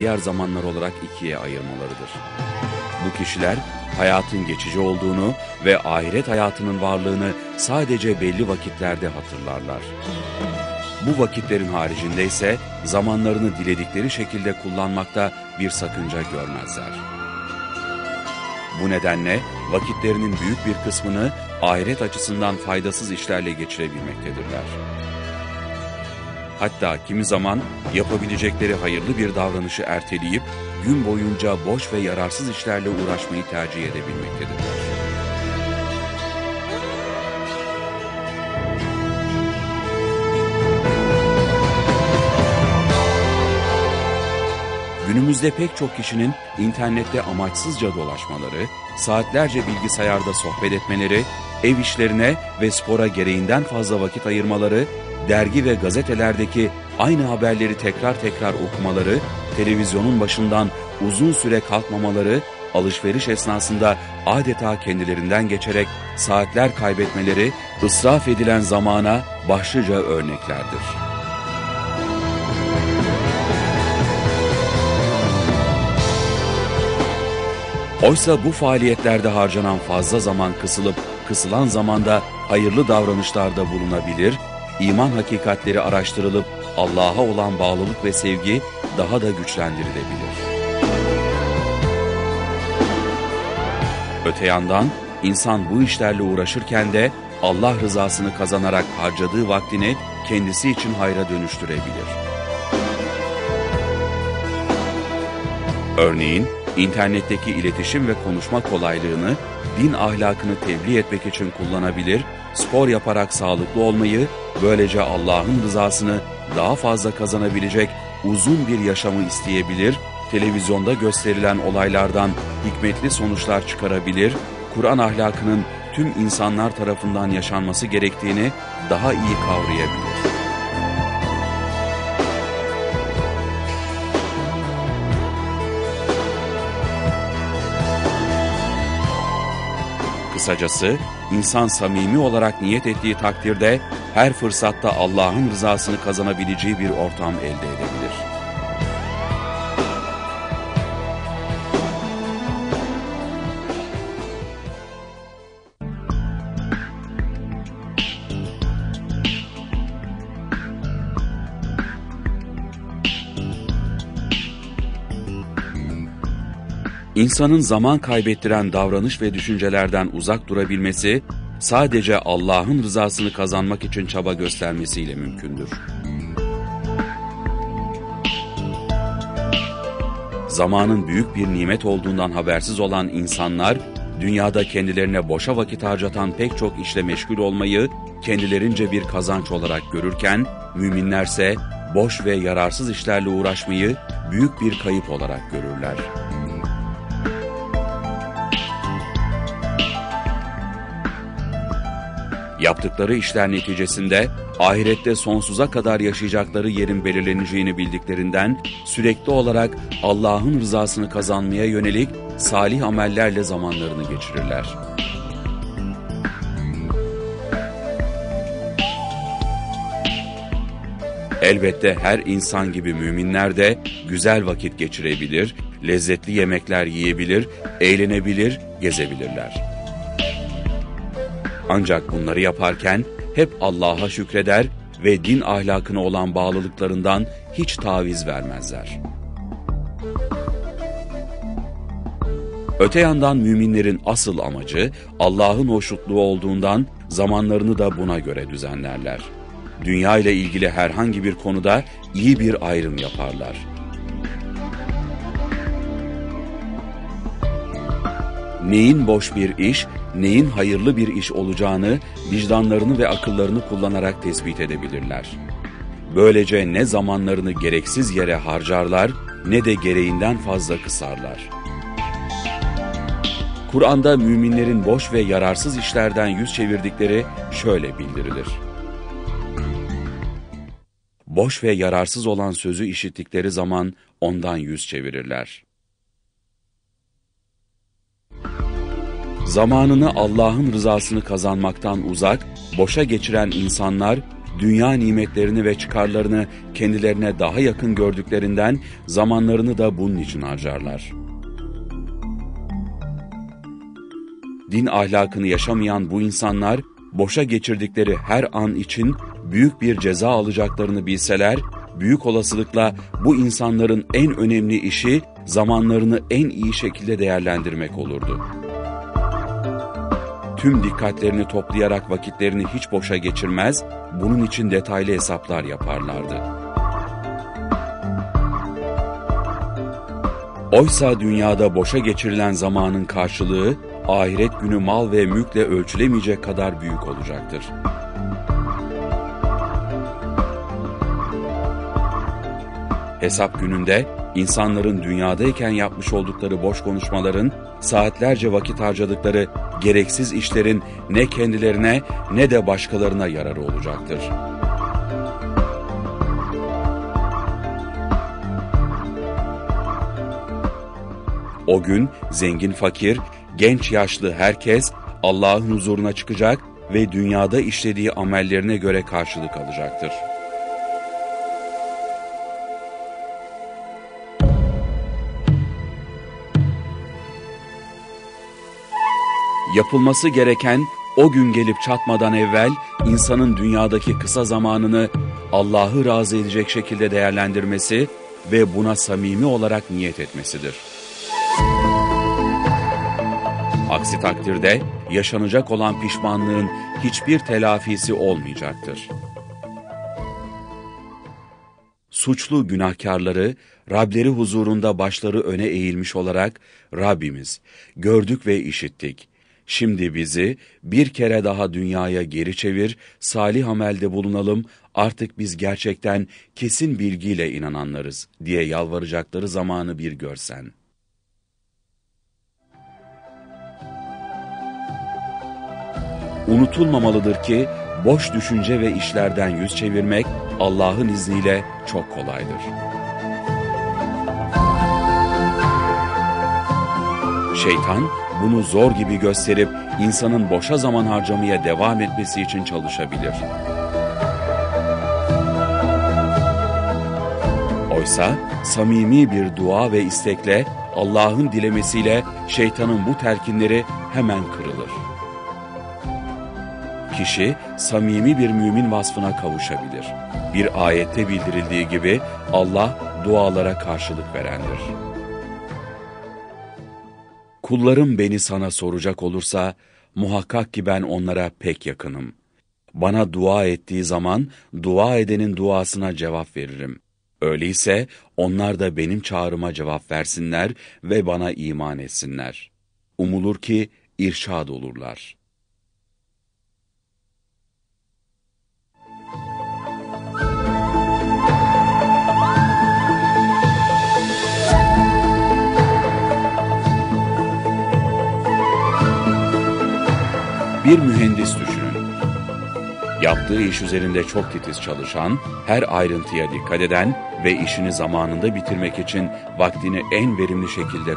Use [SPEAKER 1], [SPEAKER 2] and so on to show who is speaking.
[SPEAKER 1] diğer zamanlar olarak ikiye ayırmalarıdır. Bu kişiler hayatın geçici olduğunu ve ahiret hayatının varlığını sadece belli vakitlerde hatırlarlar. Bu vakitlerin haricinde ise zamanlarını diledikleri şekilde kullanmakta bir sakınca görmezler. Bu nedenle vakitlerinin büyük bir kısmını ahiret açısından faydasız işlerle geçirebilmektedirler. Hatta kimi zaman yapabilecekleri hayırlı bir davranışı erteleyip gün boyunca boş ve yararsız işlerle uğraşmayı tercih edebilmektedirler. Günümüzde pek çok kişinin internette amaçsızca dolaşmaları, saatlerce bilgisayarda sohbet etmeleri, ev işlerine ve spora gereğinden fazla vakit ayırmaları, dergi ve gazetelerdeki aynı haberleri tekrar tekrar okumaları, televizyonun başından uzun süre kalkmamaları, alışveriş esnasında adeta kendilerinden geçerek saatler kaybetmeleri, ısraf edilen zamana başlıca örneklerdir. Oysa bu faaliyetlerde harcanan fazla zaman kısılıp kısılan zamanda hayırlı davranışlarda bulunabilir, iman hakikatleri araştırılıp Allah'a olan bağlılık ve sevgi daha da güçlendirilebilir. Öte yandan insan bu işlerle uğraşırken de Allah rızasını kazanarak harcadığı vaktini kendisi için hayra dönüştürebilir. Örneğin internetteki iletişim ve konuşma kolaylığını din ahlakını tebliğ etmek için kullanabilir, spor yaparak sağlıklı olmayı, böylece Allah'ın rızasını daha fazla kazanabilecek uzun bir yaşamı isteyebilir, televizyonda gösterilen olaylardan hikmetli sonuçlar çıkarabilir, Kur'an ahlakının tüm insanlar tarafından yaşanması gerektiğini daha iyi kavrayabilir. Kısacası insan samimi olarak niyet ettiği takdirde her fırsatta Allah'ın rızasını kazanabileceği bir ortam elde edebilir. İnsanın zaman kaybettiren davranış ve düşüncelerden uzak durabilmesi, sadece Allah'ın rızasını kazanmak için çaba göstermesiyle mümkündür. Zamanın büyük bir nimet olduğundan habersiz olan insanlar, dünyada kendilerine boşa vakit harcatan pek çok işle meşgul olmayı kendilerince bir kazanç olarak görürken, müminlerse boş ve yararsız işlerle uğraşmayı büyük bir kayıp olarak görürler. Yaptıkları işler neticesinde ahirette sonsuza kadar yaşayacakları yerin belirleneceğini bildiklerinden sürekli olarak Allah'ın rızasını kazanmaya yönelik salih amellerle zamanlarını geçirirler. Elbette her insan gibi müminler de güzel vakit geçirebilir, lezzetli yemekler yiyebilir, eğlenebilir, gezebilirler. Ancak bunları yaparken hep Allah'a şükreder ve din ahlakına olan bağlılıklarından hiç taviz vermezler. Öte yandan müminlerin asıl amacı Allah'ın hoşnutluğu olduğundan zamanlarını da buna göre düzenlerler. Dünya ile ilgili herhangi bir konuda iyi bir ayrım yaparlar. Neyin boş bir iş, neyin hayırlı bir iş olacağını vicdanlarını ve akıllarını kullanarak tespit edebilirler. Böylece ne zamanlarını gereksiz yere harcarlar ne de gereğinden fazla kısarlar. Kur'an'da müminlerin boş ve yararsız işlerden yüz çevirdikleri şöyle bildirilir. Boş ve yararsız olan sözü işittikleri zaman ondan yüz çevirirler. Zamanını Allah'ın rızasını kazanmaktan uzak, boşa geçiren insanlar dünya nimetlerini ve çıkarlarını kendilerine daha yakın gördüklerinden zamanlarını da bunun için harcarlar. Din ahlakını yaşamayan bu insanlar, boşa geçirdikleri her an için büyük bir ceza alacaklarını bilseler, büyük olasılıkla bu insanların en önemli işi zamanlarını en iyi şekilde değerlendirmek olurdu. Tüm dikkatlerini toplayarak vakitlerini hiç boşa geçirmez, bunun için detaylı hesaplar yaparlardı. Oysa dünyada boşa geçirilen zamanın karşılığı, ahiret günü mal ve mülkle ölçülemeyecek kadar büyük olacaktır. Hesap gününde insanların dünyadayken yapmış oldukları boş konuşmaların, saatlerce vakit harcadıkları gereksiz işlerin ne kendilerine ne de başkalarına yararı olacaktır. O gün zengin fakir, genç yaşlı herkes Allah'ın huzuruna çıkacak ve dünyada işlediği amellerine göre karşılık alacaktır. Yapılması gereken o gün gelip çatmadan evvel insanın dünyadaki kısa zamanını Allah'ı razı edecek şekilde değerlendirmesi ve buna samimi olarak niyet etmesidir. Aksi takdirde yaşanacak olan pişmanlığın hiçbir telafisi olmayacaktır. Suçlu günahkarları Rableri huzurunda başları öne eğilmiş olarak Rabbimiz gördük ve işittik. Şimdi bizi bir kere daha dünyaya geri çevir, salih amelde bulunalım, artık biz gerçekten kesin bilgiyle inananlarız diye yalvaracakları zamanı bir görsen.'' Unutulmamalıdır ki boş düşünce ve işlerden yüz çevirmek Allah'ın izniyle çok kolaydır. Şeytan bunu zor gibi gösterip insanın boşa zaman harcamaya devam etmesi için çalışabilir. Oysa samimi bir dua ve istekle Allah'ın dilemesiyle şeytanın bu telkinleri hemen kırılır kişi samimi bir mümin vasfına kavuşabilir. Bir ayette bildirildiği gibi Allah dualara karşılık verendir. Kullarım beni sana soracak olursa muhakkak ki ben onlara pek yakınım. Bana dua ettiği zaman dua edenin duasına cevap veririm. Öyleyse onlar da benim çağrıma cevap versinler ve bana iman etsinler. Umulur ki irşad olurlar.'' Bir mühendis düşünün. Yaptığı iş üzerinde çok titiz çalışan, her ayrıntıya dikkat eden ve işini zamanında bitirmek için vaktini en verimli şekilde